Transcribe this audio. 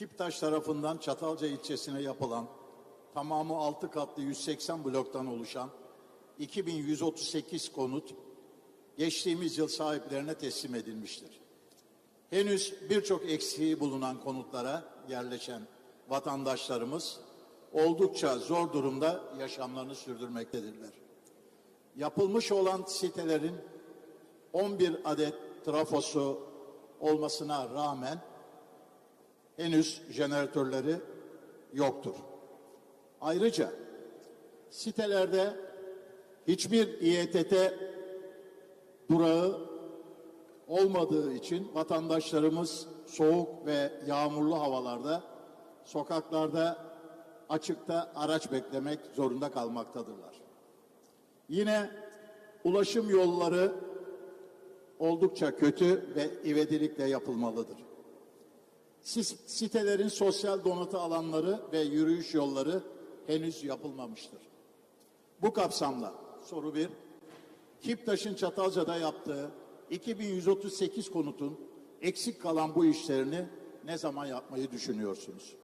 Kiptaş tarafından Çatalca ilçesine yapılan tamamı 6 katlı 180 bloktan oluşan 2138 konut geçtiğimiz yıl sahiplerine teslim edilmiştir. Henüz birçok eksiği bulunan konutlara yerleşen vatandaşlarımız oldukça zor durumda yaşamlarını sürdürmektedirler. Yapılmış olan sitelerin 11 adet trafosu olmasına rağmen henüz jeneratörleri yoktur. Ayrıca sitelerde hiçbir İETT durağı olmadığı için vatandaşlarımız soğuk ve yağmurlu havalarda sokaklarda açıkta araç beklemek zorunda kalmaktadırlar. Yine ulaşım yolları oldukça kötü ve ivedilikle yapılmalıdır. Sitelerin sosyal donatı alanları ve yürüyüş yolları henüz yapılmamıştır. Bu kapsamla soru bir, Kiptaş'ın Çatalca'da yaptığı 2138 konutun eksik kalan bu işlerini ne zaman yapmayı düşünüyorsunuz?